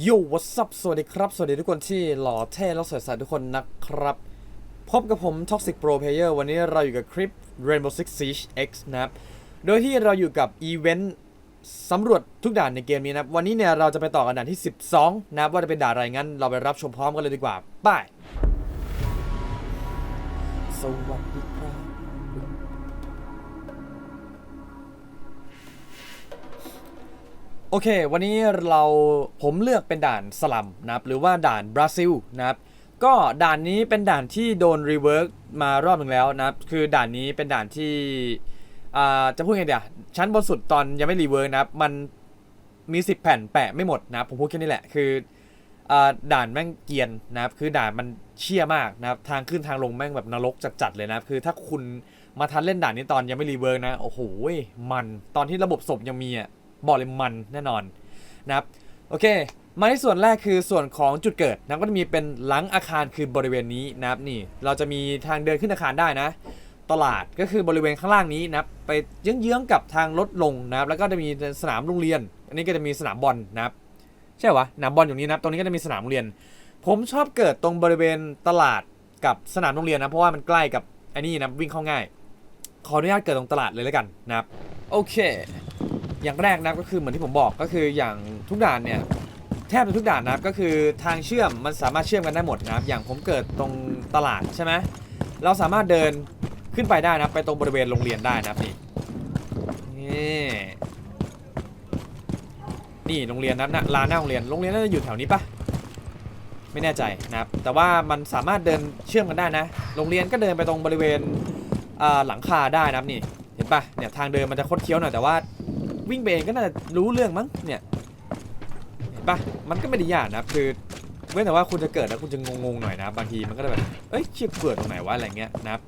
โยวัสซับสวัสดีครับ สวัสดีทุกคนที่หล่อเท่และสวยใสทุกคนนะครับ พบกับผม Toxic Pro Player วันนี้เราอยู่กับคลิป Rainbow Six Siege X นะครับ โดยที่เราอยู่กับอีเวนต์สำรวจทุกด่านในเกมนี้นะครับ วันนี้เนี่ยเราจะไปต่อกันด่านที่ 12 นะครับ ว่าจะเป็นด่านอะไรงั้น เราไปรับชมพร้อมกันเลยดีกว่า ไป สวัสดี โอเค วันนี้เราผมเลือกเป็นด่านสลัมนะครับหรือว่าด่านบราซิลนะครับก็ด่านนี้เป็นด่านที่โดนรีเวิร์กมารอบหนึ่งแล้วนะครับคือด่านนี้เป็นด่านที่อ่าจะพูดไงเดียวชั้นบนสุดตอนยังไม่รีเวิร์กนะครับมันมี 10 แผ่นแปะไม่หมดนะครับผมพูดแค่นี้แหละคืออ่าด่านแม่งเกียนนะครับคือด่านมันเชี่ยมากนะครับทางขึ้นทางลงแม่งแบบนรกจัดๆเลยนะครับคือถ้าคุณมาทันเล่นด่านนี้ตอนยังไม่รีเวิร์กนะโอ้โหมันตอนที่ระบบศพยังมีอะ บอกเลยมันแน่นอนนะครับโอเค มาที่ส่วนแรกคือส่วนของจุดเกิดนะก็จะมีเป็นหลังอาคารคือบริเวณนี้นะครับนี่ เราจะมีทางเดินขึ้นอาคารได้นะ ตลาดก็คือบริเวณข้างล่างนี้นะครับไปเยื้องๆกับทางรถลงนะครับ แล้วก็จะมีสนามโรงเรียน อันนี้ก็จะมีสนามบอลนะครับใช่วะสนามบอลอยู่นี้นะครับตรงนี้ก็จะมีสนามโรงเรียน ผมชอบเกิดตรงบริเวณตลาดกับสนามโรงเรียนนะเพราะว่ามันใกล้กับไอ้นี่นะวิ่งเข้าง่าย ขออนุญาตเกิดตรงตลาดเลยแล้วกันนะครับ โอเค อย่างแรกนะก็คือเหมือนที่ผมบอกก็คืออย่างทุกด่านเนี่ยแทบจะทุกด่านนะครับก็คือทางเชื่อมมันสามารถเชื่อมกันได้หมดนะครับอย่างผมเกิดตรงตลาดใช่ไหมเราสามารถเดินขึ้นไปได้นะไปตรงบริเวณโรงเรียนได้นะครับนี่นี่นี่โรงเรียนนะนะลานหน้าโรงเรียนโรงเรียนน่าจะอยู่แถวนี้ปะไม่แน่ใจนะครับ แต่ว่ามันสามารถเดินเชื่อมกันได้นะ โรงเรียนก็เดินไปตรงบริเวณหลังคาได้นะครับนี่เห็นปะเนี่ยทางเดินมันจะคดเคี้ยวหน่อยแต่ว่า วิ่งไปเองก็น่าจะรู้เรื่องมั้งเนี่ยเห็นปะมันก็ไม่ได้ยากนะคือเว้นแต่ว่าคุณจะเกิดแล้วคุณจะงงๆหน่อยนะบางทีมันก็จะแบบเอ้ยเชี่ยเกิดตรงไหนวะอะไรเงี้ยนะครับ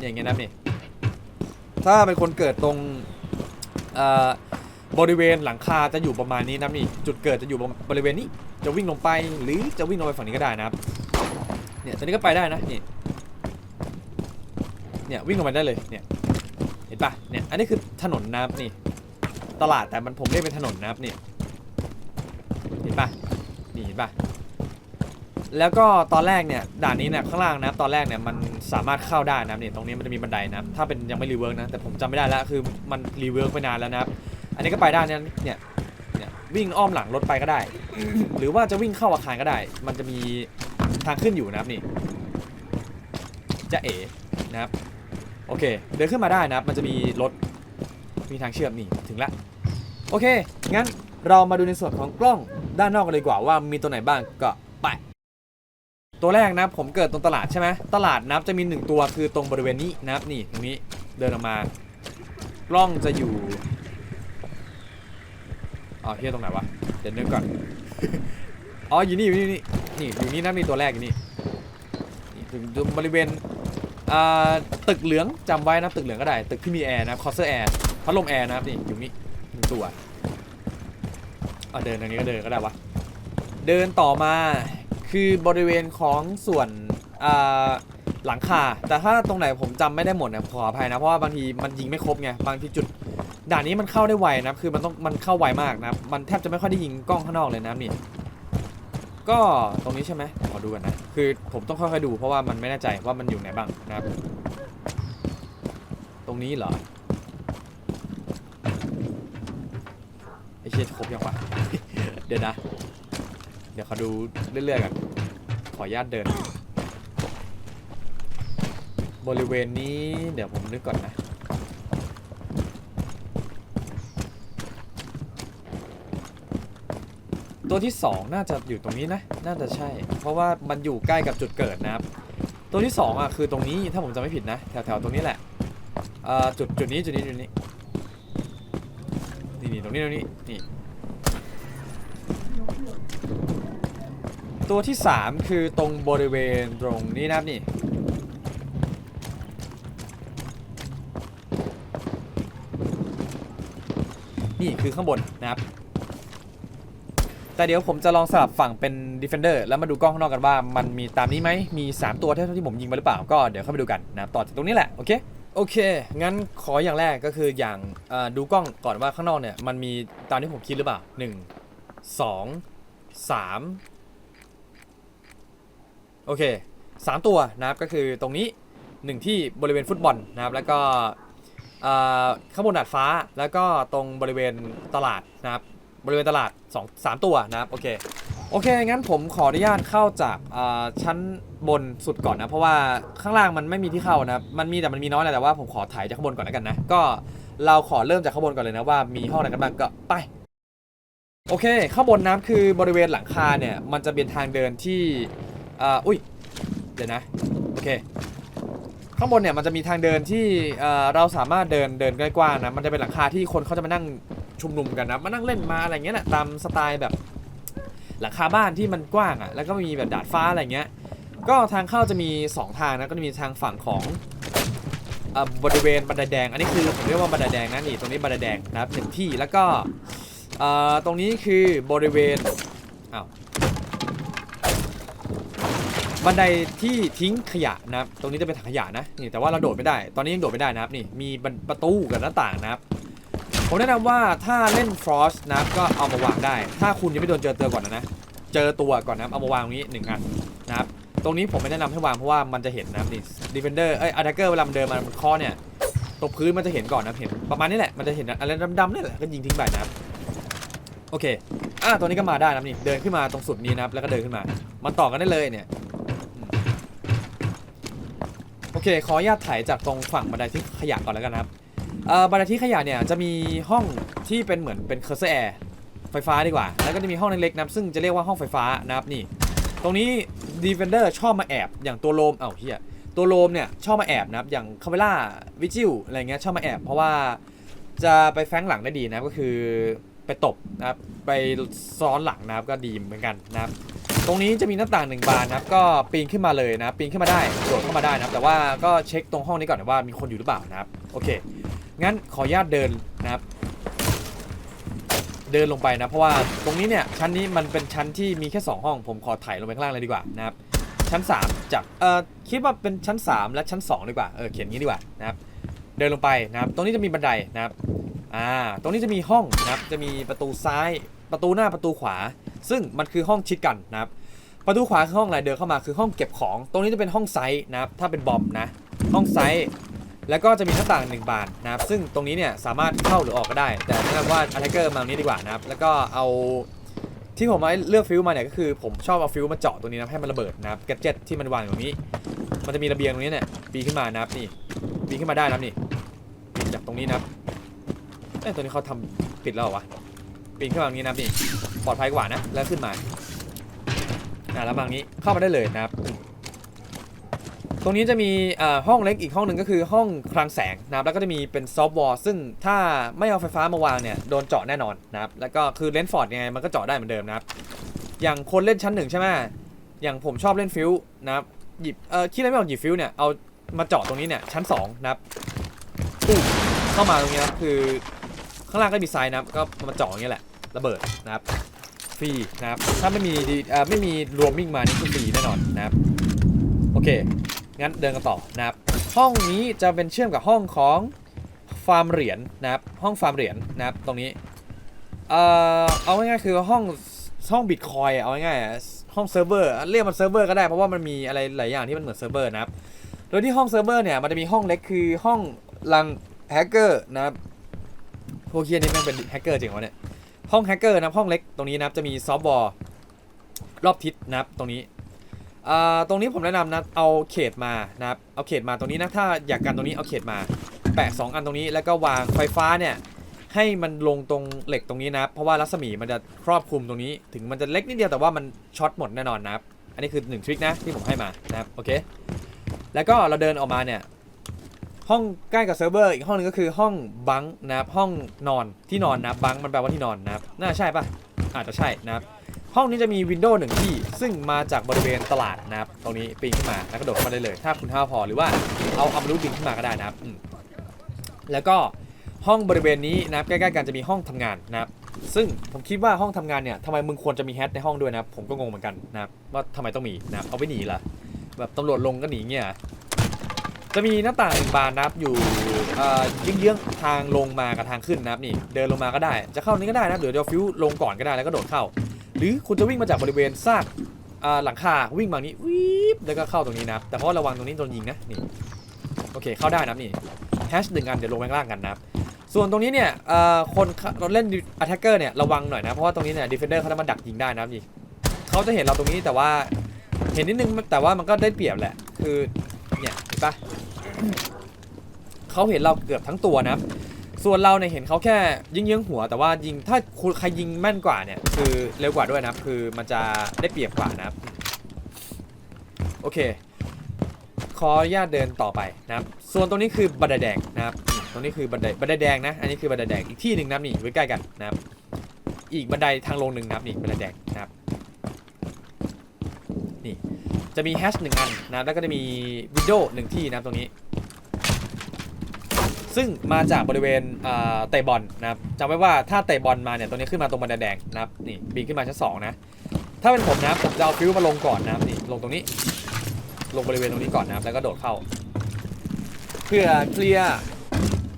อย่างเงี้ยนะนี่ถ้าเป็นคนเกิดตรงเอ่อบริเวณหลังคาจะอยู่ประมาณนี้นะนี่จุดเกิดจะอยู่บริเวณนี้จะวิ่งลงไปหรือจะวิ่งลงไปฝั่งนี้ก็ได้นะครับเนี่ยตอนนี้ก็ไปได้นะนี่เนี่ยวิ่งลงไปได้เลยเนี่ยเห็นปะเนี่ยอันนี้คือถนนนะครับนี่ ตลาดแต่มันผมเรียกเป็นถนนนะครับนี่เห็นปะนี่เห็นปะแล้วก็ตอนแรกเนี่ยด่านนี้เนี่ยข้างล่างนะครับตอนแรกเนี่ยมันสามารถเข้าได้นะครับนี่ตรงนี้มันจะมีบันไดนะครับถ้าเป็นยังไม่รีเวิร์กนะแต่ผมจำไม่ได้แล้วคือมันรีเวิร์กไปนานแล้วนะครับอันนี้ก็ไปได้นะเนี่ยเนี่ยวิ่งอ้อมหลังรถไปก็ได้ หรือว่าจะวิ่งเข้าอาคารก็ได้ มันจะมีทางขึ้นอยู่นะครับนี่จะเอ๋นะครับโอเค เดินขึ้นมาได้นะครับมันจะมีรถ มีทางเชื่อมนี่ถึงแล้วโอเค งั้นเรามาดูในส่วนของกล้องด้านนอกกันเลยดีกว่าว่ามีตัวไหนบ้างก็ไปตัวแรกนะผมเกิดตรงตลาดใช่ไหมตลาดนับจะมีหนึ่งตัวคือตรงบริเวณนี้นะครับนี่ตรงนี้เดินออกมากล้องจะอยู่อ๋อเฮียตรงไหนวะเดี๋ยวนึกก่อนอ๋ออยู่นี่อยู่นี่นี่อยู่นี่นะมีตัวแรกอยู่นี่ถึงตรงบริเวณ ตึกเหลืองจำไว้นะตึกเหลืองก็ได้ ตึกที่มีแอร์นะคอสเซอร์แอร์พัดลมแอร์นะครับนี่อยู่นี่หนึ่งตัวเอาเดินทางนี้ก็เดินก็ได้วะเดินต่อมาคือบริเวณของส่วนหลังคา แต่ถ้าตรงไหนผมจำไม่ได้หมดเนี่ยขออภัยนะ เพราะว่าบางทีมันยิงไม่ครบไงบางทีจุดด่านนี้มันเข้าได้ไวนะคือมันต้องมันเข้าไวมากนะมันแทบจะไม่ค่อยได้ยิงกล้องข้างนอกเลยนะนี่ ก็ตรงนี้ใช่ไหมขอดูกันนะ คือผมต้องค่อยๆดูเพราะว่ามันไม่แน่ใจว่ามันอยู่ไหนบ้างนะครับ ตรงนี้เหรอไอเชียครบยังวะ เดี๋ยวนะ เดี๋ยวเขาดูเรื่อยๆกันขออนุญาตเดิน บริเวณนี้เดี๋ยวผมนึกก่อนนะ ตัวที่ 2 น่าจะอยู่ตรงนี้นะ น่าจะใช่ เพราะว่ามันอยู่ใกล้กับจุดเกิดนะครับ ตัวที่ 2 อะ คือตรงนี้ ถ้าผมจำไม่ผิดนะ แถวๆ ตรงนี้แหละจุดจุดนี้ จุดนี้ จุดนี้ นี่นี่ตรงนี้ ตรงนี้ นี่ ตัวที่ 3 คือตรงบริเวณตรงนี้นะครับนี่ นี่คือข้างบนนะครับ แต่เดี๋ยวผมจะลองสลับฝั่งเป็น Defender แล้วมาดูกล้องข้างนอกกันว่ามันมีตามนี้ไหมมี 3 ตัวเท่าที่ผมยิงไปหรือเปล่า ก็เดี๋ยวเข้าไปดูกันนะครับต่อจากตรงนี้แหละ โอเคโอเค งั้นขออย่างแรกก็คืออย่างดูกล้องก่อนว่าข้างนอกเนี่ยมันมีตามที่ผมคิดหรือเปล่า 1 2สามโอเคสามตัวนะครับก็คือตรงนี้หนึ่งที่บริเวณฟุตบอลนะครับแล้วก็เอ่อข้างบนดาดฟ้าแล้วก็ตรงบริเวณตลาดนะครับ บริเวณตลาดสองสามตัวนะครับโอเคโอเคงั้นผมขออนุญาตเข้าจากชั้นบนสุดก่อนนะ เพราะว่าข้างล่างมันไม่มีที่เข้านะครับมันมีแต่มันมีน้อยแหละแต่ว่าผมขอถ่ายจากข้างบนก่อนแล้วกันนะก็เราขอเริ่มจากข้างบนก่อนเลยนะว่ามีห้องอะไรกันบ้างก็ไปโอเค ข้างบนน้ำคือบริเวณหลังคาเนี่ย มันจะเป็นทางเดินที่เอ่ออุ้ย เดี๋ยวนะ โอเค ข้างบนเนี่ยมันจะมีทางเดินที่เอ่อเราสามารถเดินเดินใกว้างๆนะมันจะเป็นหลังคาที่คนเขาจะมานั่งชุมนุมกันนะมานั่งเล่นมาอะไรเงี้ยแหละตามสไตล์แบบหลังคาบ้านที่มันกว้างอะแล้วก็มีแบบดาดฟ้าอะไรเงี้ยก็ทางเข้าจะมี 2 ทางนะก็จะมีทางฝั่งของอบริเวณบันไดแดง อันนี้คือผมเรียกว่าบันไดแดงนะนี่ตรงนี้บันไดแดงนะครับหนึ่งที่แล้วก็ตรงนี้คือบริเวณอ้าว บันไดที่ทิ้งขยะนะครับ ตรงนี้จะเป็นถังขยะนะ นี่แต่ว่าเราโดดไม่ได้ ตอนนี้ยังโดดไม่ได้นะครับ นี่มีประตูกับหน้าต่างนะครับ ผมแนะนำว่าถ้าเล่น Frost นะครับก็เอามาวางได้ ถ้าคุณยังไม่โดนเจอตัวก่อนนะนะ เจอตัวก่อนนะครับ เอามาวางตรงนี้หนึ่งอันนะครับ ตรงนี้ผมไม่แนะนำให้วางเพราะว่ามันจะเห็นนะครับนี่ Defender เอ้ย Attacker เวลามันเดินมามันเคอเนี่ยตรงพื้นมันจะเห็นก่อนนะเห็น ประมาณนี้แหละ มันจะเห็นอะไรดำๆนี่แหละ ก็ยิงทิ้งไปนะครับ โอเค อะตัวนี้ก็มาได้นะครับนี่ เดินขึ้นมาตรงสุดนี้นะครับ แล้วก็เดินขึ้นมา มันต่อกันได้เลยเนี่ย โอเค ขออนุญาตถ่ายจากตรงฝั่งบันไดที่ขยะก่อนแล้วกันนะครับเอ่อบันไดที่ขยะเนี่ยจะมีห้องที่เป็นเหมือนเป็นเคอร์เซอร์แอร์ไฟฟ้าดีกว่า แล้วก็จะมีห้องเล็กๆนะซึ่งจะเรียกว่าห้องไฟฟ้านะครับนี่ ตรงนี้ Defender ชอบมาแอบอย่างตัวโลมเอ้าเฮียตัวโลมเนี่ยชอบมาแอบนะครับอย่างคาเมล่าวิจิวอะไรเงี้ยชอบมาแอบ เพราะว่าจะไปแฟงหลังได้ดีนะก็คือ ไปตบนะครับไปซ้อนหลังนะครับก็ดีเหมือนกันนะครับตรงนี้จะมีหน้าต่างหนึ่งบานนะครับก็ปีนขึ้นมาเลยนะปีนขึ้นมาได้โดดเข้ามาได้นะครับ แต่ว่าก็เช็คตรงห้องนี้ก่อนนะว่ามีคนอยู่หรือเปล่านะครับโอเค งั้นขออนุญาตเดินนะครับ เดินลงไปนะเพราะว่าตรงนี้เนี่ยชั้นนี้มันเป็นชั้นที่มีแค่ 2 ห้องผมขอถ่ายลงไปข้างล่างเลยดีกว่านะครับชั้น 3จากเอ่อคิดว่าเป็นชั้น 3 และชั้น 2 ดีกว่าเออเขียนงี้ดีกว่านะครับเดินลงไปนะครับ ตรงนี้จะมีบันไดนะครับ อ่า ตรงนี้จะมีห้องนะครับ จะมีประตูซ้าย ประตูหน้าประตูขวา ซึ่งมันคือห้องชิดกันนะครับ ประตูขวาคือห้องอะไรเดินเข้ามาคือห้องเก็บของ ตรงนี้จะเป็นห้องไซส์นะครับ ถ้าเป็นบอมนะ ห้องไซส์แล้วก็จะมีหน้าต่างหนึ่งบานนะครับ ซึ่งตรงนี้เนี่ยสามารถเข้าหรือออกก็ได้ แต่แนะนำว่าอั t ท a เกอร์มาตรงนี้ดีกว่านะครับ แล้วก็เอาที่ผมมาเลือกฟิวมาเนี่ยก็คือผมชอบเอาฟิวมาเจาะตรงนี้นะให้มันระเบิดนะครับแกดเจ็ตที่มันวางอยู่ตรงนี้ มันจะมีระเบียงตรงนี้เนี่ยปีขึ้นมานะครับนี่ปีขึ้นมาได้นะครับนี่จากตรงนี้นะครับ อ้ยตัวนี้เขาทำปิดแล้วเหรอวะปีนขึ้นมาตรงนี้นะครับนี่ปลอดภัยกว่านะแล้วขึ้นมาอ่าแล้วบางนี้เข้ามาได้เลยนะครับ ตรงนี้จะมีอ่าห้องเล็กอีกห้องหนึ่งก็คือห้องคลังแสงนะครับแล้วก็จะมีเป็นซอฟต์วอลซึ่งถ้าไม่เอาไฟฟ้ามาวางเนี่ยโดนเจาะแน่นอนนะครับแล้วก็คือเลนส์ฟอร์ดยังไงมันก็เจาะได้เหมือนเดิมนะครับอย่างคนเล่นชั้นหนึ่งใช่ไหมอย่างผมชอบเล่นฟิวนะครับหยิบเอ่อคิดอะไรไม่ออกหยิบฟิวเนี่ยเอามาเจาะตรงนี้เนี่ยชั้นสองนะครับปุ๊บเข้ามาตรงนี้นะคือ ข้างล่างก็มีไซน์นะครับก็มาเจาะอย่างเงี้ยแหละระเบิดนะครับฟรีนะครับถ้าไม่มีดีอ่อไม่มีรวมมิ่งมานี่คือฟรีแน่นอนนะครับโอเคงั้นเดินกันต่อนะครับห้องนี้จะเป็นเชื่อมกับห้องของฟาร์มเหรียญนะครับห้องฟาร์มเหรียญนะครับตรงนี้เอ่อเอาง่ายๆคือห้องห้องบิตคอยเอาง่ายๆห้องเซิร์ฟเวอร์เรียกมันเซิร์ฟเวอร์ก็ได้เพราะว่ามันมีอะไรหลายอย่างที่มันเหมือนเซิร์ฟเวอร์นะครับโดยที่ห้องเซิร์ฟเวอร์เนี่ยมันจะมีห้องเล็กคือห้องรังแฮกเกอร์นะครับ พวกเฮียนี่แม่งเป็นแฮกเกอร์จริงวะเนี่ย ห้องแฮกเกอร์นะห้องเล็กตรงนี้นับจะมีซอฟต์บอลรอบทิศนะครับตรงนี้อ่าตรงนี้ผมแนะนำนะเอาเขตมานะครับเอาเขตมาตรงนี้นะถ้าอยากกันตรงนี้เอาเขตมา แปะสองอันตรงนี้แล้วก็วางไฟฟ้าเนี่ยให้มันลงตรงเหล็กตรงนี้นะเพราะว่ารัศมีมันจะครอบคลุมตรงนี้ ถึงมันจะเล็กนิดเดียวแต่ว่ามันช็อตหมดแน่นอนนะครับอันนี้คือหนึ่งทริคนะที่ผมให้มานะครับโอเคแล้วก็เราเดินออกมาเนี่ย ห้องใกล้กับเซิร์ฟเวอร์อีกห้องหนึงก็คือห้องบังนะครับห้องนอนที่นอนนะบังมันแปลว่าที่นอนนะครับน่าใช่ปะอาจจะใช่นะครับห้องนี้จะมีวินโดว์หนึ่งที่ ซึ่งมาจากบริเวณตลาดนะครับ ตรงนี้ปีนขึ้นมาแล้วกระโดดเข้ามาได้เลย ถ้าคุณห้าวพอหรือว่าเอาเอามารูบินขึ้นมาก็ได้นะครับ แล้วก็ห้องบริเวณนี้นะครับใกล้ๆกันจะมีห้องทำงานนะครับ ซึ่งผมคิดว่าห้องทำงานเนี่ยทำไมมึงควรจะมีแฮทในห้องด้วยนะผมก็งงเหมือนกันนะครับว่าทำไมต้องมีนะครับเอาไปหนีเหรอแบบตำรวจลงก็หนีเงี้ย จะมีหน้าต่างหนึ่งบานนะครับอยู่เอ่อยื้องๆทางลงมากับทางขึ้นนะครับนี่เดินลงมาก็ได้ จะเข้านี้ก็ได้นะเดี๋ยวเดี๋ยวฟิวลงก่อนก็ได้แล้วก็โดดเข้า หรือคุณจะวิ่งมาจากบริเวณซากอ่าหลังคาวิ่งมานี้วิบแล้วก็เข้าตรงนี้นะแต่เพราะระวังตรงนี้โดนยิงนะนี่โอเคเข้าได้นะนี่แฮชหนึ่งอันเดี๋ยวลงไปข้างล่างกันนะครับส่วนตรงนี้เนี่ยอ่อคนเราเล่น attacker เนี่ยระวังหน่อยนะเพราะว่าตรงนี้เนี่ย defender เขาจะมาดักยิงได้นะครับนี่เขาจะเห็นเราตรงนี้แต่ว่าเห็นนิดนึงแต่ว่ามันก็ได้เปรียบแหละคือเนี่ยเห็นปะ เขาเห็นเราเกือบทั้งตัวนะครับส่วนเราเนี่ยเห็นเขาแค่ยิงเยื้องหัว แต่ว่ายิงถ้าใครยิงแม่นกว่าเนี่ย คือเร็วกว่าด้วยนะคือมันจะได้เปรียบกว่านะครับโอเค ขออนุญาตเดินต่อไปนะครับ ส่วนตรงนี้คือบันไดแดงนะครับ ตรงนี้คือบันไดบันไดแดงนะ อันนี้คือบันไดแดงอีกที่หนึ่งนะครับนี่อยู่ใกล้กันนะครับ อีกบันไดทางลงหนึ่งนะครับนี่บันไดแดงนะครับ นี่จะมีแฮชหนึ่งอันนะแล้วก็จะมีวิดีโอหนึ่งที่นะตรงนี้ ซึ่งมาจากบริเวณเตะบอลนะครับจำไว้ว่าถ้าเตะบอลมาเนี่ยตรงนี้ขึ้นมาตรงบันไดแดงนะครับนี่บินขึ้นมาชั้นสองนะถ้าเป็นผมนะผมจะเอาฟิวมาลงก่อนนะครับนี่ลงตรงนี้ ลงบริเวณตรงนี้ก่อนนะครับแล้วก็โดดเข้า เพื่อเคลียร์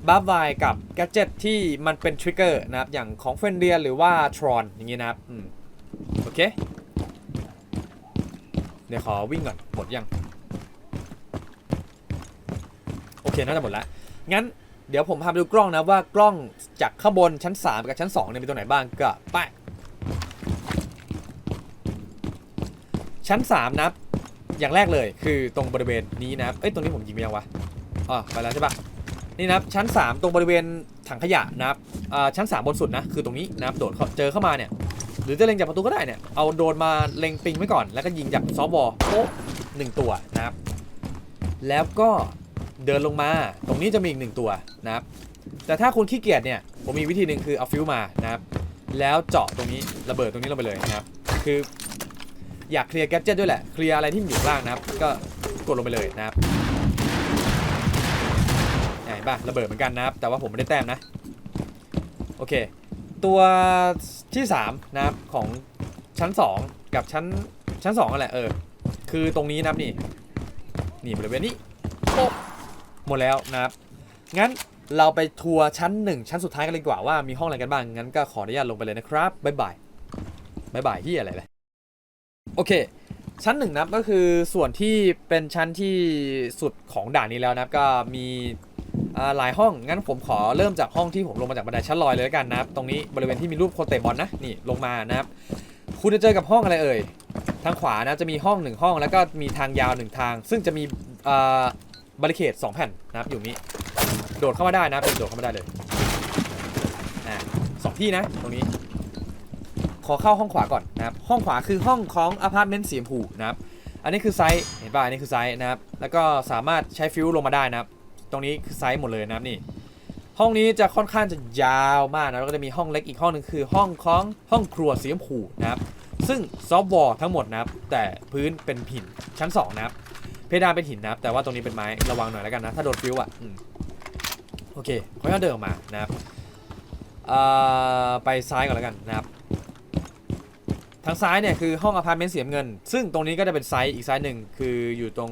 บัฟไวกับแกจิตที่มันเป็นทริกเกอร์นะครับอย่างของเฟนเดียหรือว่าทรอนอย่างนี้นะครับอืมโอเคเดี๋ยวขอวิ่งก่อนหมดยังโอเคน่าจะหมดแล้วงั้น เดี๋ยวผมพาไปดูกล้องนะว่ากล้องจากข้างบนชั้น 3 กับชั้น2เนี่ยมีตัวไหนบ้างก็ไป ชั้น 3 นะครับอย่างแรกเลยคือตรงบริเวณนี้นะเอ้ยตรงนี้ผมยิงไปยังวะอ๋อไปแล้วใช่ปะนี่นับชั้น 3 ตรงบริเวณถังขยะนะครับอ่าชั้น 3 บนสุดนะคือตรงนี้นะโดดเขาเจอเข้ามาเนี่ยหรือจะเล็งจากประตูก็ได้เนี่ยเอาโดนมาเล็งปิงไว้ก่อน แล้วก็ยิงจากซอฟต์บอลโป๊ะหนึ่งตัวนะครับแล้วก็ เดินลงมา ตรงนี้จะมีอีกหนึ่งตัวนะครับ แต่ถ้าคุณขี้เกียจเนี่ย ผมมีวิธีหนึ่งคือเอาฟิวมานะครับ แล้วเจาะตรงนี้ระเบิดตรงนี้ลงไปเลยนะครับ คืออยากเคลียร์แกดเจิตด้วยแหละ เคลียร์อะไรที่อยู่ล่างนะครับ ก็กดลงไปเลยนะครับเห็นป่ะระเบิดเหมือนกันนะครับ แต่ว่าผมไม่ได้แต้มนะ โอเค ตัวที่3นะครับของชั้น 2 กับชั้นชั้น2นั่นแหละเออ คือตรงนี้นะครับนี่ นี่บริเวณนี้โป๊ะ หมดแล้วนะครับ งั้นเราไปทัวร์ชั้น1ชั้นสุดท้ายกันเลยดีกว่าว่ามีห้องอะไรกันบ้าง งั้นก็ขออนุญาตลงไปเลยนะครับบ๊ายบายบ๊ายบายที่อะไรเลยโอเค ชั้นหนึ่งนะครับก็คือส่วนที่เป็นชั้นที่สุดของด่านนี้แล้วนะครับก็มีหลายห้อง งั้นผมขอเริ่มจากห้องที่ผมลงมาจากบันไดชั้นลอยเลยแล้วกันนะครับ ตรงนี้บริเวณที่มีรูปคนเตะบอลนะนี่ลงมานะครับ คุณจะเจอกับห้องอะไรเอ่ย ทางขวานะจะมีห้องหนึ่งห้องแล้วก็มีทางยาวหนึ่งทาง ซึ่งจะมีอ บาริเคดสองแผ่นนะครับอยู่นี้โดดเข้ามาได้นะครับโดดเข้ามาได้เลยอ่าสองที่นะตรงนี้ ขอเข้าห้องขวาก่อนนะครับห้องขวาคือห้องของอพาร์ตเมนต์สีชมพูนะครับอันนี้คือไซส์เห็นป่ะอันนี้คือไซส์นะครับแล้วก็สามารถใช้ฟิวลงมาได้นะครับ ตรงนี้คือไซส์หมดเลยนะครับนี่ห้องนี้จะค่อนข้างจะยาวมากนะแล้วก็จะมีห้องเล็กอีกห้องหนึ่งคือห้องของห้องครัวสีชมพูนะครับซึ่งซอฟต์วอลทั้งหมดนะครับแต่พื้นเป็นหินชั้น 2 นะครับ เพดานเป็นหินนะครับแต่ว่าตรงนี้เป็นไม้ระวังหน่อยแล้วกันนะ ถ้าโดนฟิวอะอืมโอเคค่อยๆเดินออกมานะครับไปซ้ายก่อนแล้วกันนะครับทางซ้ายเนี่ยคือห้องอพาร์ตเมนต์เสีน้ำเงิน ซึ่งตรงนี้ก็จะเป็นไซส์อีกไซส์หนึ่งคืออยู่ตรง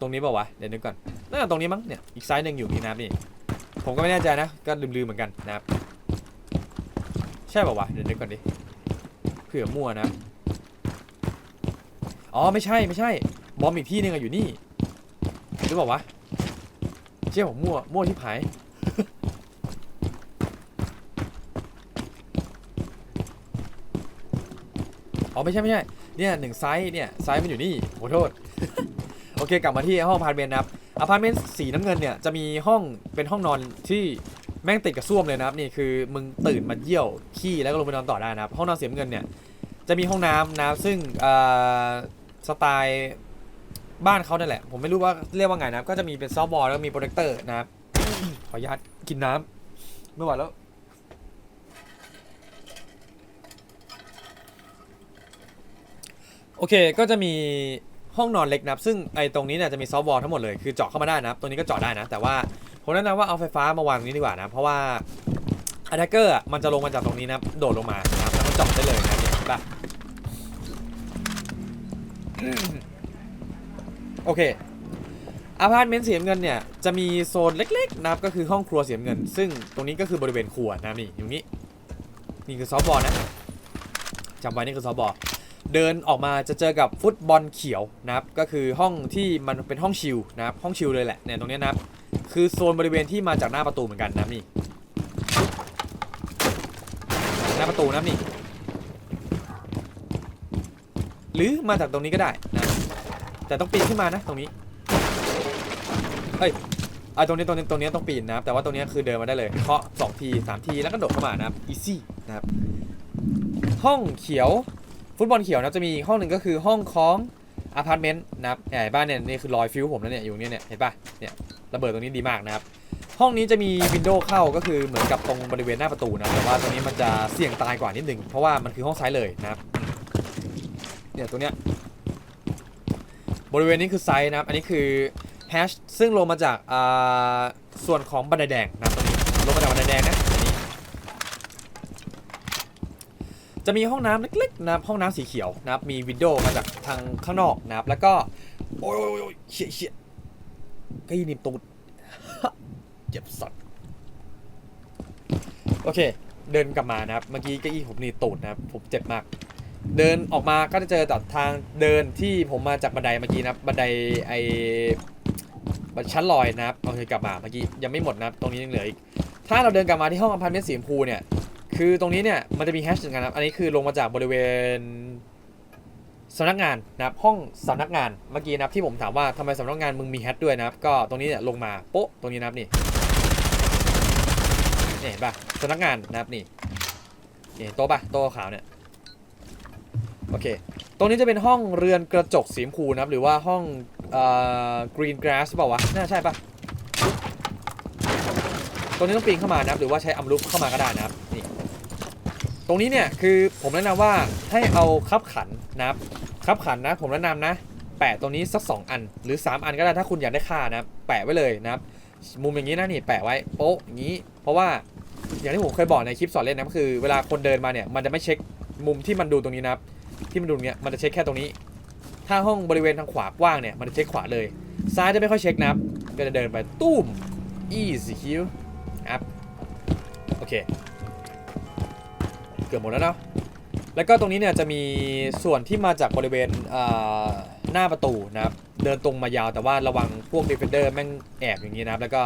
ตรงนี้เปล่าวะเดี๋ยวนึกก่อนน่าจะตรงนี้มั้งเนี่ยอีกไซส์หนึ่งอยู่นี่นะครับนี่ผมก็ไม่แน่ใจนะ ก็ลืมๆเหมือนกันนะครับ ใช่เปล่าวะเดี๋ยวนึกก่อนดิเผื่อมั่วนะอ๋อไม่ใช่ไม่ใช่ บอมอีกที่หนึงอะอยู่นี่หรือเปล่าวะเชี่ยผมมั่วมั่วที่ผาย อ๋อไม่ใช่ไม่ใช่เนี่ยหนึ่งไซส์เนี่ยไซส์มันอยู่นี่ขอโทษ โอเคกลับมาที่ห้องอพาร์ตเมนต์นะครับอพาร์ตเมนต์สีน้ำเงินเนี่ยจะมีห้องเป็นห้องนอนที่แม่งติดกับส้วมเลยนะครับนี่คือมึงตื่นมาเยี่ยวขี้แล้วก็ลงไปนอนต่อได้นะครับห้องนอนสีน้ำเงินเนี่ยจะมีห้องน้ำนะครับซึ่งเอ่อสไตล์ บ้านเขาเนี่ยแหละ ผมไม่รู้ว่าเรียกว่าไงนะก็จะมีเป็นซอฟต์บอลแล้วก็มีโปรเจคเตอร์นะครับ ขออนุญาตกินน้ำไม่ไหวแล้ว โอเคก็จะมีห้องนอนเล็กนะครับ ซึ่งไอ้ตรงนี้เนี่ยจะมีซอฟต์วอลทั้งหมดเลย คือเจาะเข้ามาได้นะครับ ตรงนี้ก็เจาะได้นะ แต่ว่าผมแนะนำว่าเอาไฟฟ้ามาวางตรงนี้ดีกว่านะ เพราะว่าอะแทกเกอร์มันจะลงมาจากตรงนี้นะครับ โดดลงมานะครับแล้วก็เจาะได้เลยนะเนี่ยเห็นปะ โอเคอพาร์ตเมนต์สีน้ำเงินเนี่ยจะมีโซนเล็กๆนะครับก็คือห้องครัวเสีน้ำเงิน ซึ่งตรงนี้ก็คือบริเวณครัวนะนี่อยู่นี้นี่คือซอฟบอลนะจำไว้นี่คือสบอลเดินออกมาจะเจอกับฟุตบอลเขียวนะครับก็คือห้องที่มันเป็นห้องชิลนะครับห้องชิลเลยแหละเนี่ยตรงนี้นะครับคือโซนบริเวณที่มาจากหน้าประตูเหมือนกันนะนี่หน้าประตูนะนี่หรือมาจากตรงนี้ก็ได้นะ แต่ต้องปีนขึ้นมานะตรงนี้เอ้ยไอ้ตรงนี้ตรงนี้ตรงนี้ต้องปีนนะครับแต่ว่าตรงนี้คือเดินมาได้เลยเคาะสองทีสามทีแล้วก็โดดเข้ามานะครับ easy นะครับห้องเขียวฟุตบอลเขียวนะจะมีห้องหนึ่งก็คือห้องของอพาร์ตเมนต์นะครับเนี่ยเห็นเนี่ยนี่คือรอยฟิวผมแล้วเนี่ยอยู่ตรงนี้เนี่ยเห็นป่ะเนี่ยระเบิดตรงนี้ดีมากนะครับห้องนี้จะมีวินโดว์เข้าก็คือเหมือนกับตรงบริเวณหน้าประตูนะแต่ว่าตรงนี้มันจะเสี่ยงตายกว่านิดนึงเพราะว่ามันคือห้องซ้ายเลยนะครับเนี่ยตรงเนี้ย บริเวณนี้คือไซส์นะครับ อันนี้คือแฮชซึ่งลงมาจากส่วนของบันไดแดงนะตรงนี้ลงมาจากบันไดแดงนะนนจะมีห้องน้ำเล็กๆนะครับห้องน้ำสีเขียวนะครับมีวินโดว์มาจากทางข้างนอกนะครับ แล้วก็โอ้ยโอ้ยเชี่ยเชี่ยก็ยินดีตูดเจ็บสัตว์โอเค เดินกลับมานะครับ เมื่อกี้เก้าอี้ผมนี่ตูดนะครับผมเจ็บมาก เดินออกมาก็จะเจอแต่ทางเดินที่ผมมาจากบันไดเมื่อกี้นะครับบันไดไอบันชั้นลอยนะครับโอเคกลับมาเมื่อกี้ยังไม่หมดนะครับตรงนี้ยังเหลืออีกถ้าเราเดินกลับมาที่ห้องอพาร์ตเมนต์สีชมพูเนี่ยคือตรงนี้เนี่ยมันจะมีแฮชเหมือนกันนะครับอันนี้คือลงมาจากบริเวณสำนักงานนะครับห้องสำนักงานเมื่อกี้นะครับที่ผมถามว่าทำไมสำนักงานมึงมีแฮชด้วยนะครับก็ตรงนี้เนี่ยลงมาโป๊ะตรงนี้นะครับนี่นี่เห็นป่ะสำนักงานนะครับนี่นี่โต๊ะป่ะโต๊ะขาวเนี่ย โอเค ตรงนี้จะเป็นห้องเรือนกระจกสีชมพูนะครับ หรือว่าห้องเอ่อกรีนกราสเปล่าวะ น่าใช่ป่ะตรงนี้ต้องปีนเข้ามานะครับ หรือว่าใช้อัมลุกเข้ามาก็ได้นะครับ นี่ ตรงนี้เนี่ยคือผมแนะนำว่าให้เอาคับขันนะครับ คับขันนะ ผมแนะนำนะ แปะตรงนี้สัก 2 อัน หรือ 3 อันก็ได้ถ้าคุณอยากได้ค่านะแปะไว้เลยนะครับ มุมอย่างนี้นะนี่แปะไว้โป๊ะอย่างนี้ เพราะว่าอย่างที่ผมเคยบอกในคลิปสอนเล่นนะก็คือเวลาคนเดินมาเนี่ยมันจะไม่เช็คมุมที่มันดูตรงนี้นะครับ ที่มันดูเนี้ยมันจะเช็คแค่ตรงนี้ ถ้าห้องบริเวณทางขวากว้างเนี่ยมันจะเช็คขวาเลย ซ้ายจะไม่ค่อยเช็คนะครับก็จะเดินไปตุ้ม easy kill ครับโอเค เกือบหมดแล้วเนาะแล้วก็ตรงนี้เนี่ยจะมีส่วนที่มาจากบริเวณหน้าประตูนะครับ เดินตรงมายาวแต่ว่าระวังพวก Defender แม่งแอบอย่างนี้นะครับ แล้วก็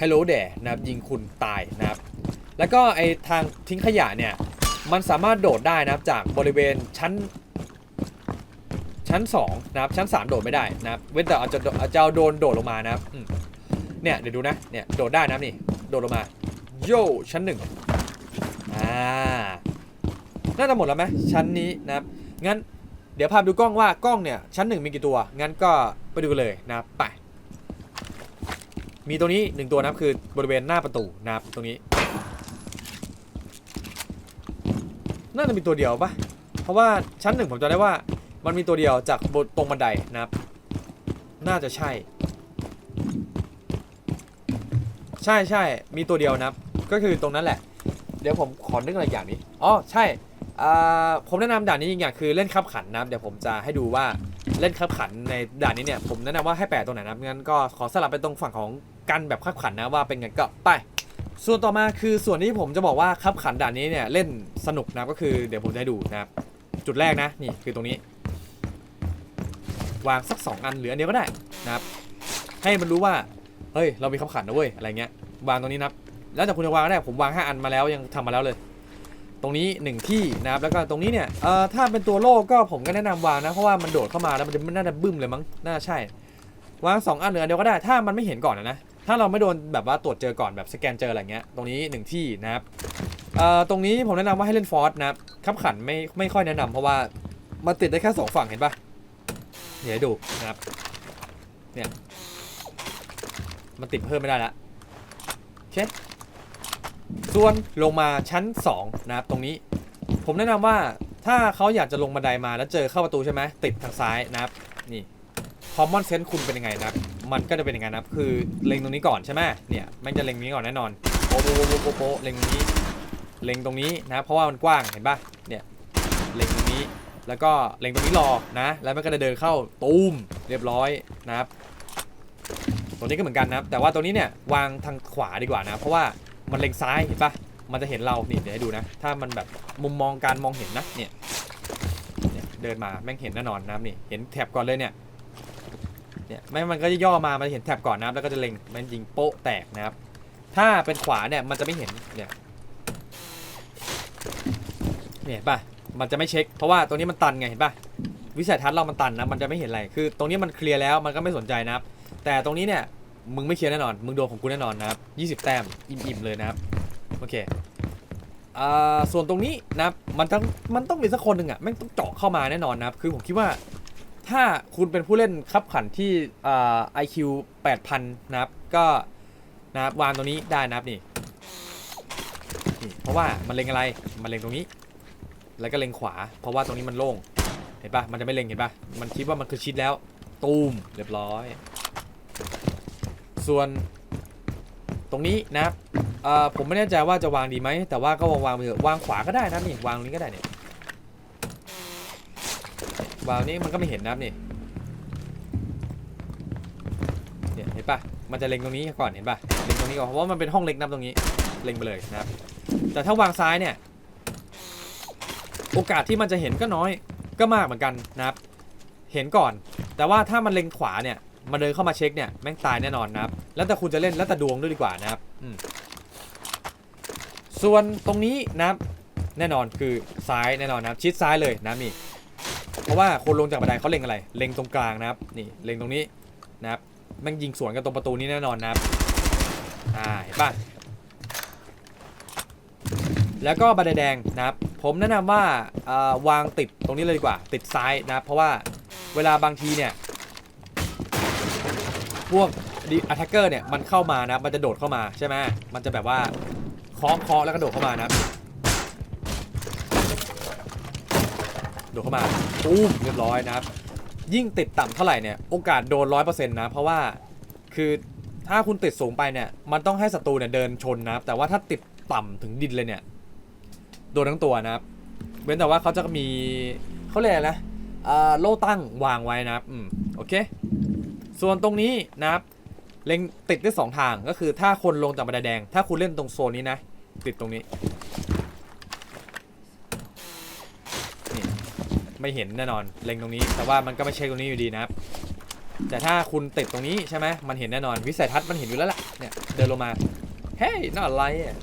Hello there นะครับยิงคุณตายนะครับ แล้วก็ไอทางทิ้งขยะเนี่ย มันสามารถโดดได้นะครับจากบริเวณชั้น ชั้น2นะครับชั้น 3 โดดไม่ได้นะครับเว้นแต่อาจจะอาจจะเอาโดนโดดลงมานะครับเนี่ยเดี๋ยวดูนะเนี่ยโดดได้นะนี่โดดลงมาโย่ชั้นหนึ่งอ่าน่าจะหมดแล้วไหมชั้นนี้นะครับงั้นเดี๋ยวพาดูกล้องว่ากล้องเนี่ยชั้นหนึ่งมีกี่ตัวงั้นก็ไปดูกันเลยนะครับไปมีตัวนี้หนึ่งตัวนะครับคือบริเวณหน้าประตูนะครับตรงนี้ น่าจะมีตัวเดียวปะเพราะว่าชั้นหนึ่งผมจำได้ว่า มันมีตัวเดียวจากบนตรงบันไดนะครับ น่าจะใช่ ใช่ใช่มีตัวเดียวนะครับ ก็คือตรงนั้นแหละ เดี๋ยวผมขอนึกอะไรอย่างนี้อ๋อใช่ผมแนะนำด่านนี้อีกอย่างคือเล่นขับขันนะครับเดี๋ยวผมจะให้ดูว่าเล่นขับขันในด่านนี้เนี่ยผมแนะนำว่าให้แปะตรงไหนนะครับงั้นก็ขอสลับไปตรงฝั่งของกันแบบขับขันนะว่าเป็นไงก็ไป ส่วนต่อมาคือส่วนที่ผมจะบอกว่าขับขันด่านนี้เนี่ยเล่นสนุกนะก็คือเดี๋ยวผมจะให้ดูนะครับจุดแรกนะนี่คือตรงนี้ วางสัก 2 อันหรืออันเดียวก็ได้นะครับ ให้มันรู้ว่าเฮ้ยเรามีขับขันนะเว้ยอะไรเงี้ยวางตรงนี้นะครับแล้วแต่คุณจะวางก็ได้ผมวาง 5 อันมาแล้วยังทำมาแล้วเลย ตรงนี้ 1 ที่นะครับแล้วก็ตรงนี้เนี่ยเอ่อถ้าเป็นตัวโล่ก็ผมก็แนะนำวางนะเพราะว่ามันโดดเข้ามาแล้วมันจะน่าจะบึ้มเลยมั้งน่าใช่ วาง 2 อันหรืออันเดียวก็ได้ถ้ามันไม่เห็นก่อนนะ ถ้าเราไม่โดนแบบว่าตรวจเจอก่อนแบบสแกนเจออะไรเงี้ย ตรงนี้1ที่นะครับเอ่อตรงนี้ผมแนะนำว่าให้เล่นฟอร์สนะครับขับขันไม่ไม่ค่อยแนะนำเพราะว่ามันติดได้แค่สองฝั่งเห็นปะเดี๋ยวให้ดูนะครับ เนี่ย มันติดเพิ่มไม่ได้ละโอเคส่วนลงมาชั้น 2 นะครับ ตรงนี้ ผมแนะนำว่าถ้าเขาอยากจะลงบันไดมาแล้วเจอเข้าประตูใช่ไหมติดทางซ้ายนะครับ นี่ common sense คุณเป็นยังไงนะครับมันก็จะเป็นอย่างนั้นนะครับคือเล็งตรงนี้ก่อนใช่ไหมเนี่ยมันจะเล็งนี้ก่อนแน่นอนโป๊ะโป๊ะโป๊ะโป๊ะเล็งตรงนี้ เล็งตรงนี้นะครับเพราะว่ามันกว้างเห็นปะเนี่ยเล็งตรงนี้แล้วก็เล็งตรงนี้รอนะ แล้วมันก็จะเดินเข้าตูมเรียบร้อยนะครับตรงนี้ก็เหมือนกันนะครับ แต่ว่าตรงนี้เนี่ยวางทางขวาดีกว่านะ เพราะว่ามันเล็งซ้ายเห็นปะมันจะเห็นเรานี่เดี๋ยวให้ดูนะ ถ้ามันแบบมุมมองการมองเห็นนะเนี่ยเนี่ยเดินมาแม่งเห็นแน่นอนนะครับนี่เห็นแถบก่อนเลยเนี่ย เนี่ยไม่มันก็จะย่อมา มันจะเห็นแถบก่อนนะครับแล้วก็จะเล็ง มันยิงโป๊ะแตกนะครับ ถ้าเป็นขวาเนี่ยมันจะไม่เห็น เนี่ยเนี่ยเห็นป่ะ มันจะไม่เช็ค เพราะว่าตรงนี้มันตันไงเห็นป่ะ วิสัยทัศน์เรามันตันนะ มันจะไม่เห็นอะไร คือ ตรงนี้มันเคลียร์แล้วมันก็ไม่สนใจนะครับ แต่ตรงนี้เนี่ยมึงไม่เคลียร์แน่นอน มึงโดนของกูแน่นอนนะครับ20 แต้มอิ่มๆเลยนะครับ โอเคอ่าส่วนตรงนี้นะครับ มันต้อง มันต้องมีสักคนหนึ่งอะแม่งต้องเจาะเข้ามาแน่นอนนะครับ คือผมคิดว่า ถ้าคุณเป็นผู้เล่นคับขันที่ไอ่า IQ 8,000นะครับ ก็นะครับวางตรงนี้ได้นะครับนี่นี่ เพราะว่ามันเล็งอะไร มันเล็งตรงนี้ แล้วก็เล็งขวา เพราะว่าตรงนี้มันโล่ง เห็นปะมันจะไม่เล็งเห็นปะมันคิดว่ามันคือชิดแล้ว ตูมเรียบร้อย ส่วนตรงนี้นะครับอ่อผมไม่แน่ใจว่าจะวางดีไหม แต่ว่าก็วางวางไปเถอะวางขวาก็ได้นะนี่วางนี้ก็ได้เนี่ย วางนี้มันก็ไม่เห็นนะครับนี่เนี่ยเห็นปะมันจะเล็งตรงนี้ก่อนเห็นปะเล็งตรงนี้ก่อนเพราะว่ามันเป็นห้องเล็กนะตรงนี้เล็งไปเลยนะครับ แต่ถ้าวางซ้ายเนี่ย โอกาสที่มันจะเห็นก็น้อยก็มากเหมือนกันนะครับ เห็นก่อน แต่ว่าถ้ามันเล็งขวาเนี่ยมาเดินเข้ามาเช็คเนี่ยแม่งตายแน่นอนนะครับ แล้วแต่คุณจะเล่นแล้วแต่ดวงด้วยดีกว่านะครับส่วนตรงนี้นะครับแน่นอนคือซ้ายแน่นอนนะครับ ชิดซ้ายเลยนะนี่เพ ราะว่าคนลงจากบันไดเขาเล็งอะไร เล็งตรงกลางนะครับ นี่เล็งตรงนี้นะครับแม่งยิงสวนกันตรงประตูนี้แน่นอนนะครับ อ่าเห็นป่ะแล้วก็บันไดแดงนะครับผมแนะนำว่าวางติดตรงนี้เลยดีกว่า ติดซ้ายนะครับเพราะว่าเวลาบางทีเนี่ยพวกดีอัตเกอร์เนี่ยมันเข้ามานะมันจะโดดเข้ามาใช่ไหมมันจะแบบว่าเคาะเคาะแล้วก็โดดเข้ามานะครับ โดดเข้ามาตู้มเรียบร้อยนะครับ ยิ่งติดต่ำเท่าไหร่เนี่ยโอกาสโดนร้อยเปอร์เซ็นต์นะเพราะว่าคือถ้าคุณติดสูงไปเนี่ยมันต้องให้ศัตรูเนี่ยเดินชนนะครับแต่ว่าถ้าติดต่ำถึงดินเลยเนี่ยโดนทั้งตัวนะครับเว้นแต่ว่าเขาจะมีเขาเรียกอะไรนะอ่าโล่ตั้งวางไว้นะครับอืมโอเค ส่วนตรงนี้นะครับเล็งติดได้สองทางก็คือถ้าคนลงจากบันไดแดง ถ้าคุณเล่นตรงโซนนี้นะ ติดตรงนี้ ไม่เห็นแน่นอนเล็งตรงนี้ แต่ว่ามันก็ไม่ใช่ตรงนี้อยู่ดีนะครับ แต่ถ้าคุณติดตรงนี้ใช่ไหมมันเห็นแน่นอนวิสัยทัศน์มันเห็นอยู่แล้วล่ะเนี่ยเดินลงมาเฮ้ยน่าอะไรอะ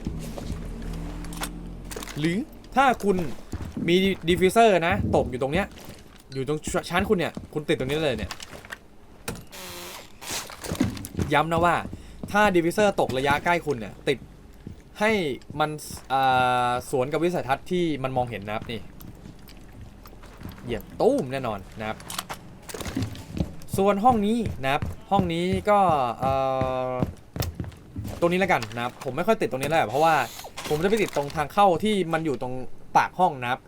หรือถ้าคุณมีดีฟิวเซอร์นะตกอยู่ตรงเนี้ยอยู่ตรงชั้นคุณเนี่ย คุณติดตรงนี้เลยเนี่ยย้ำนะว่าถ้าดิวิเซอร์ตกระยะใกล้คุณเนี่ยติดให้มันสวนกับวิสัยทัศน์ที่มันมองเห็นนะครับนี่ เหยียบตุ้มแน่นอนนะครับ ส่วนห้องนี้นะครับห้องนี้ก็เอ่อตรงนี้แล้วกันนะครับผมไม่ค่อยติดตรงนี้แล้วเพราะว่าผมจะไปติดตรงทางเข้าที่มันอยู่ตรงปากห้องนะครับ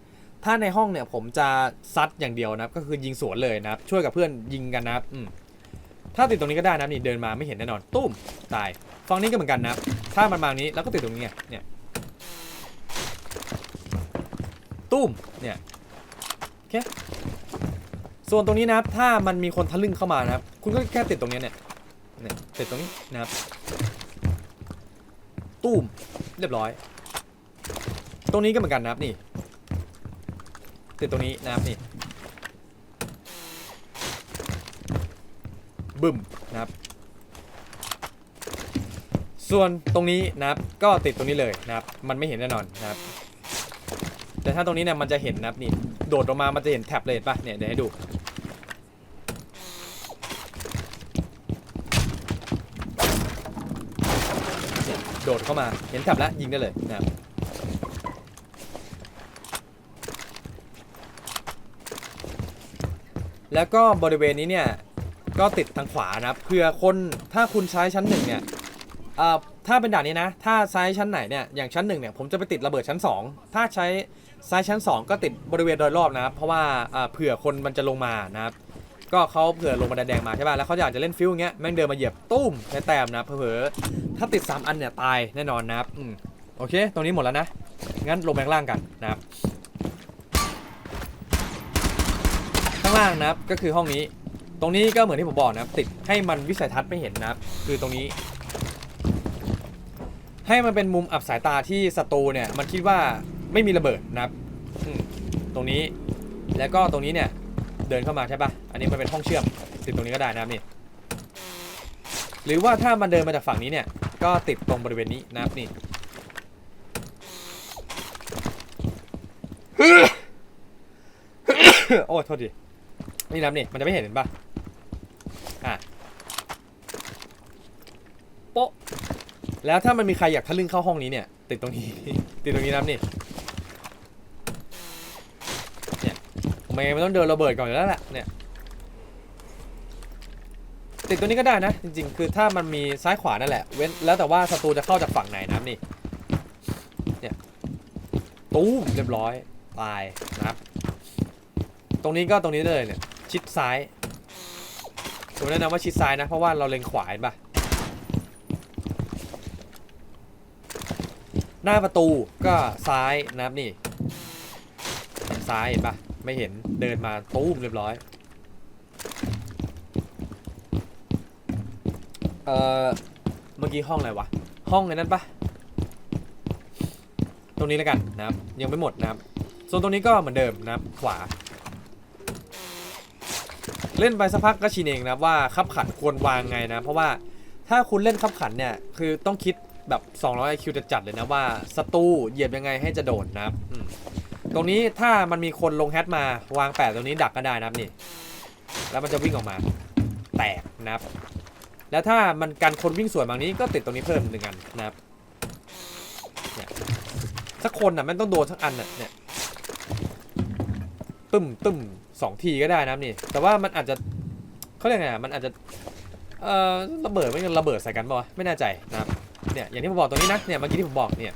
ถ้าในห้องเนี่ยผมจะซัดอย่างเดียวนะครับ ก็คือยิงสวนเลยนะครับ ช่วยกับเพื่อนยิงกันนะครับถ้าติดตรงนี้ก็ได้นะนี่เดินมาไม่เห็นแน่นอนตุ้มตายฝั่งนี้ก็เหมือนกันนะถ้ามันมานี้แล้วก็ติดตรงนี้เนี่ยตุ้มเนี่ย เคส่วนตรงนี้นะครับ ถ้ามันมีคนทะลึ่งเข้ามานะครับ คุณก็แค่ติดตรงนี้เนี่ยเนี่ยติดตรงนี้นะครับตุ้มเรียบร้อย ตรงนี้ก็เหมือนกันนะครับนี่ ติดตรงนี้นะครับนี่บึ้มนะครับ ส่วนตรงนี้นะครับ ก็ติดตรงนี้เลยนะครับ มันไม่เห็นแน่นอนนะครับ แต่ถ้าตรงนี้เนี่ยมันจะเห็นนะครับนี่ โดดลงมา มันจะเห็นแท็บเลยเห็นปะเนี่ย เดี๋ยวให้ดู โดดเข้ามา เห็นแท็บแล้ว ยิงได้เลยนะครับแล้วก็บริเวณนี้เนี่ย ก็ติดทางขวานะครับเผื่อคนถ้าคุณใช้ชั้นหนึ่งเนี่ยเอ่อถ้าเป็นด่านนี้นะ ถ้าใช้ชั้นไหนเนี่ย อย่างชั้นหนึ่งเนี่ย ผมจะไปติดระเบิดชั้น 2 ถ้าใช้ ใช้ชั้น 2 ก็ติดบริเวณโดยรอบนะครับเพราะว่าเผื่อคนมันจะลงมานะครับก็เขาเผื่อลงมาแดงมาใช่ป่ะแล้วเขาอยากจะเล่นฟิวอย่างเงี้ยแม่งเดินมาเหยียบตุ้มในแต้มนะเผื่อถ้าติด 3 อันเนี่ยตายแน่นอนนะครับอืมโอเค ตรงนี้หมดแล้วนะงั้นลงไปข้างล่างกันนะครับ ข้างล่างนะครับก็คือห้องนี้ ตรงนี้ก็เหมือนที่ผมบอกนะครับ ติดให้มันวิสัยทัศน์ไม่เห็นนะครับ คือตรงนี้ ให้มันเป็นมุมอับสายตาที่ศัตรูเนี่ยมันคิดว่า ไม่มีระเบิดนะครับอืมตรงนี้แล้วก็ตรงนี้เนี่ยเดินเข้ามาใช่ปะอันนี้มันเป็นห้องเชื่อมติดตรงนี้ก็ได้นะครับนี่หรือว่าถ้ามันเดินมาจากฝั่งนี้เนี่ยก็ติดตรงบริเวณนี้นะครับนี่ โอ้ยโทษทีนี่นะครับนี่มันจะไม่เห็นเห็นปะอะโป๊ะแล้วถ้ามันมีใครอยากทะลึ่งเข้าห้องนี้เนี่ย ติดตรงนี้ ติดตรงนี้นะครับนี่เนี่ยไม่งั้นมันต้องเดินระเบิดก่อนอยู่แล้วแหละเนี่ยติดตัวนี้ก็ได้นะ จริง ๆ คือถ้ามันมีซ้ายขวานั่นแหละเว้นแล้วแต่ว่าศัตรูจะเข้าจากฝั่งไหนนะครับนี่เนี่ยตู้มเรียบร้อยตายนะครับ ตรงนี้ก็ตรงนี้เลยเนี่ยชิดซ้ายผมแนะนำว่าชิดซ้ายนะ เพราะว่าเราเล็งขวาเห็นปะหน้าประตูก็ซ้ายนะครับนี่ซ้ายเห็นปะ ไม่เห็นเดินมาตู้มเรียบร้อยเอ่อเมื่อกี้ห้องอะไรวะ ห้องไอ้นั้นปะตรงนี้แล้วกันนะครับ ยังไม่หมดนะครับส่วนตรงนี้ก็เหมือนเดิมนะครับ ขวา เล่นไปสักพักก็ชินเองนะว่าขับขันควรวางไงนะ เพราะว่าถ้าคุณเล่นขับขันเนี่ย คือต้องคิดแบบ 200 IQ จะจัดเลยนะว่าศัตรูเหยียบยังไงให้จะโดนนะครับ ตรงนี้ถ้ามันมีคนลงแฮตมาวางแปะตรงนี้ดักก็ได้นะครับนี่ แล้วมันจะวิ่งออกมา แตกนะครับ แล้วถ้ามันกันคนวิ่งสวนบางนี้ก็ติดตรงนี้เพิ่มหนึ่งอันนะครับเนี่ยสักคนน่ะมันต้องโดนสักอันน่ะเนี่ยตึมตึมสองทีก็ได้นะครับนี่ แต่ว่ามันอาจจะเขาเรียกไงอะมันอาจจะเอ่อระเบิดไม่กันระเบิดใส่กันป่าวะไม่แน่ใจนะครับเนี่ยอย่างที่ผมบอกตรงนี้นะเนี่ยเมื่อกี้ที่ผมบอกเนี่ย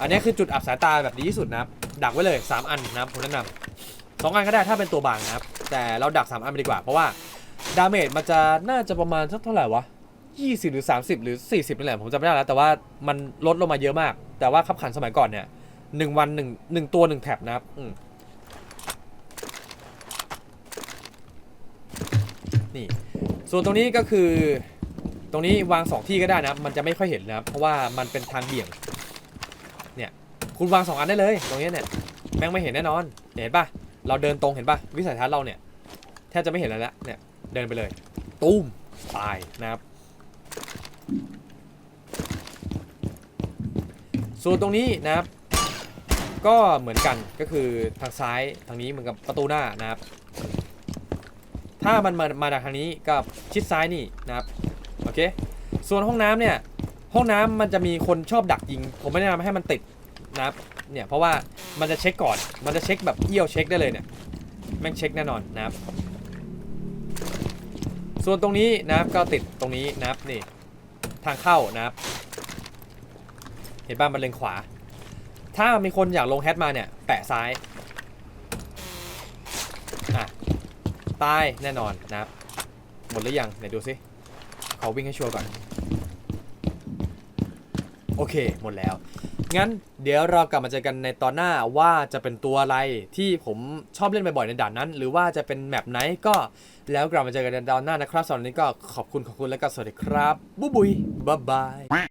อันนี้คือจุดอับสายตาแบบดีที่สุดนะครับ ดักไว้เลยสามอันนะครับผมแนะนำสองอันก็ได้ถ้าเป็นตัวบางนะครับ แต่เราดักสามอันไปดีกว่า เพราะว่าดาเมจมันจะน่าจะประมาณสักเท่าไหร่วะ 20 หรือ 30 หรือ 40 นี่แหละผมจำไม่ได้แล้ว แต่ว่ามันลดลงมาเยอะมาก แต่ว่าขับขันสมัยก่อนเนี่ยหนึ่งวันหนึ่งหนึ่งตัวหนึ่งแท็บนะครับนี่ ส่วนตรงนี้ก็คือ ตรงนี้วาง 2 ที่ก็ได้นะ มันจะไม่ค่อยเห็นนะครับ เพราะว่ามันเป็นทางเบี่ยง คุณวาง2อันได้เลย ตรงนี้เนี่ยแม่งไม่เห็นแน่นอน เห็นปะเราเดินตรงเห็นปะวิสัยทัศน์เราเนี่ยแทบจะไม่เห็นแล้วละเนี่ยเดินไปเลย ตุ้มตายนะครับ ส่วนตรงนี้นะครับ ก็เหมือนกันก็คือทางซ้ายทางนี้เหมือนกับประตูหน้านะครับ ถ้ามันมามาจากทางนี้ก็ชิดซ้ายนี่นะครับโอเค ส่วนห้องน้ำเนี่ยห้องน้ำมันจะมีคนชอบดักยิง ผมไม่แนะนำให้มันติด นะครับเนี่ยเพราะว่ามันจะเช็คก่อน มันจะเช็คแบบเอี้ยวเช็คได้เลยเนี่ยแม่งเช็คแน่นอนนะครับ ส่วนตรงนี้นะครับก็ติดตรงนี้นะครับนี่ทางเข้านะครับ เห็นบ้านมันเลงขวา ถ้ามีคนอยากลงแฮตมาเนี่ยแปะซ้ายอะตายแน่นอนนะครับ หมดหรือยังไหนดูสิเขอวิ่งให้ชัวร์ก่อน โอเคหมดแล้ว งั้นเดี๋ยวเรากลับมาเจอกันในตอนหน้าว่าจะเป็นตัวอะไรที่ผมชอบเล่นบ่อยๆในด่านนั้น หรือว่าจะเป็นแมปไหนก็แล้วกลับมาเจอกันในตอนหน้านะครับสำหรับวันนี้ก็ขอบคุณขอบคุณและก็สวัสดีครับบ๊ายบายบ๊ายบาย